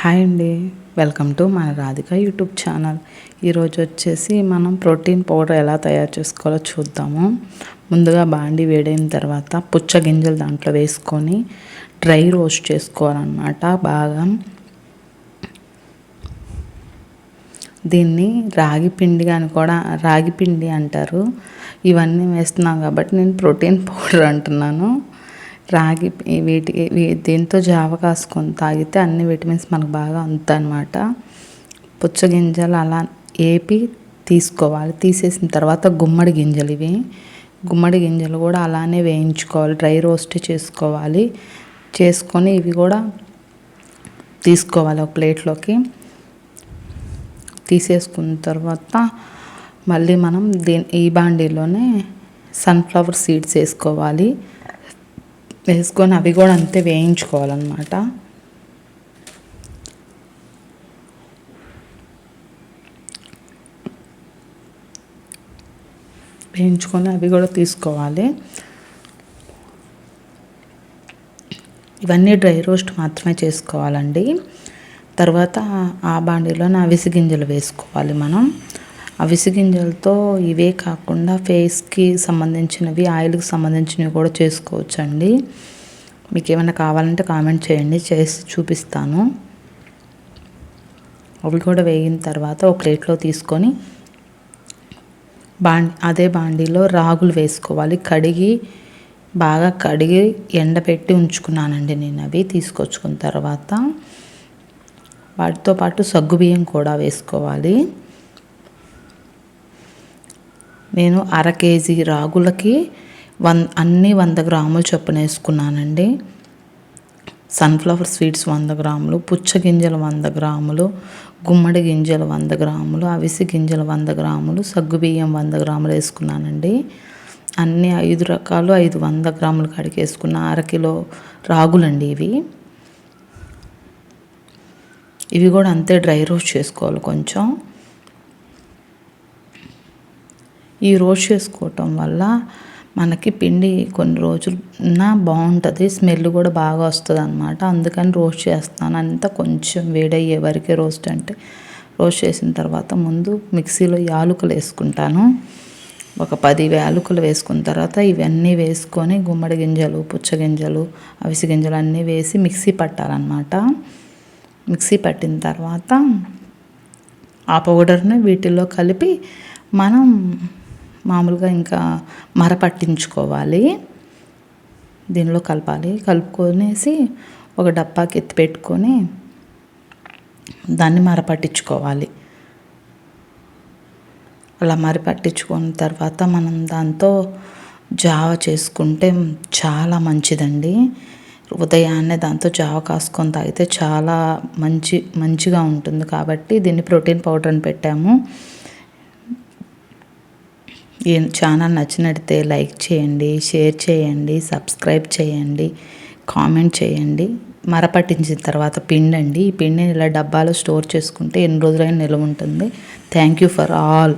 Hi అండి. Welcome to మన Radhika YouTube channel. ఈరోజు వచ్చేసి మనం ప్రోటీన్ పౌడర్ ఎలా తయారు చేసుకోవాలో చూద్దాము. ముందుగా బాండి వేడైన తర్వాత పుచ్చ గింజలు దాంట్లో వేసుకొని డ్రై రోస్ట్ చేసుకోవాలన్నమాట. బాగా దీన్ని రాగి పిండి అని కూడా రాగి పిండి అంటారు. ఇవన్నీ వేస్తున్నాం కాబట్టి నేను ప్రోటీన్ పౌడర్ అంటున్నాను. రాగి వీటి దీంతో జావ కాసుకొని తాగితే అన్ని విటమిన్స్ మనకు బాగా అందుతాయి అనమాట పుచ్చగింజలు అలా ఏపి తీసుకోవాలి. తీసేసిన తర్వాత గుమ్మడి గింజలు ఇవి. గుమ్మడి గింజలు కూడా అలానే వేయించుకోవాలి. డ్రై రోస్ట్ చేసుకోవాలి. చేసుకొని ఇవి కూడా తీసుకోవాలి ఒక ప్లేట్లోకి. తీసేసుకున్న తర్వాత మళ్ళీ మనం దీని ఈ బాండీలోనే సన్ఫ్లవర్ సీడ్స్ వేసుకోవాలి. వేసుకొని అవి కూడా అంతే వేయించుకోవాలన్నమాట. వేయించుకొని అవి కూడా తీసుకోవాలి. ఇవన్నీ డ్రై రోస్ట్ మాత్రమే చేసుకోవాలండి. తర్వాత ఆ బాండీలో నా విసిగింజలు వేసుకోవాలి మనం. అవిసి గింజలతో ఇవే కాకుండా ఫేస్కి సంబంధించినవి ఆయిల్కి సంబంధించినవి కూడా చేసుకోవచ్చండి. మీకు ఏమైనా కావాలంటే కామెంట్ చేయండి చేసి చూపిస్తాను. అవి కూడా వేగిన తర్వాత ఒక ప్లేట్లో తీసుకొని బా అదే బాండీలో రాగులు వేసుకోవాలి. కడిగి బాగా కడిగి ఎండబెట్టి ఉంచుకున్నానండి నేను అవి తీసుకొచ్చుకున్న తర్వాత. వాటితో పాటు సగ్గుబియ్యం కూడా వేసుకోవాలి. నేను అర కేజీ రాగులకి వన్ అన్నీ వంద గ్రాములు చొప్పున వేసుకున్నానండి సన్ఫ్లవర్ స్వీట్స్ వంద గ్రాములు పుచ్చ గింజలు వంద గ్రాములు గుమ్మడి గింజలు వంద గ్రాములు అవిసి గింజలు వంద గ్రాములు సగ్గుబియ్యం వంద గ్రాములు వేసుకున్నానండి. అన్నీ ఐదు రకాలు ఐదు వంద గ్రాములు కాడికి వేసుకున్న అరకిలో రాగులండి ఇవి. ఇవి కూడా అంతే డ్రై రోస్ట్ చేసుకోవాలి కొంచెం. ఈ రోస్ట్ చేసుకోవటం వల్ల మనకి పిండి కొన్ని రోజులున్న బాగుంటుంది స్మెల్ కూడా బాగా వస్తుంది అనమాట అందుకని రోస్ట్ చేస్తాను. అంతా కొంచెం వేడయ్యే వరకే రోస్ట్ అంటే రోస్ట్ చేసిన తర్వాత ముందు మిక్సీలో యాలుకలు వేసుకుంటాను. ఒక పది యాలుకలు వేసుకున్న తర్వాత ఇవన్నీ వేసుకొని గుమ్మడి గింజలు పుచ్చగింజలు అవిసి గింజలు అన్నీ వేసి మిక్సీ పట్టాలన్నమాట. మిక్సీ పట్టిన తర్వాత ఆ పౌడర్ని వీటిల్లో కలిపి మనం మామూలుగా ఇంకా మర పట్టించుకోవాలి. దీనిలో కలపాలి. కలుపుకొనేసి ఒక డబ్బాకి ఎత్తి పెట్టుకొని దాన్ని మర పట్టించుకోవాలి. అలా మరి పట్టించుకున్న తర్వాత మనం దాంతో జావ చేసుకుంటే చాలా మంచిదండి. ఉదయాన్నే దాంతో జావ కాసుకొని తాగితే చాలా మంచి మంచిగా ఉంటుంది. కాబట్టి దీన్ని ప్రోటీన్ పౌడర్ అని పెట్టాము. ఈ ఛానల్ నచ్చినట్టే లైక్ చేయండి షేర్ చేయండి సబ్స్క్రైబ్ చేయండి కామెంట్ చేయండి. మరపట్టించిన తర్వాత పిండి అండి ఈ పిండిని ఇలా డబ్బాలో స్టోర్ చేసుకుంటే ఎన్ని రోజులైనా నిల్వ ఉంటుంది. Thank you for all.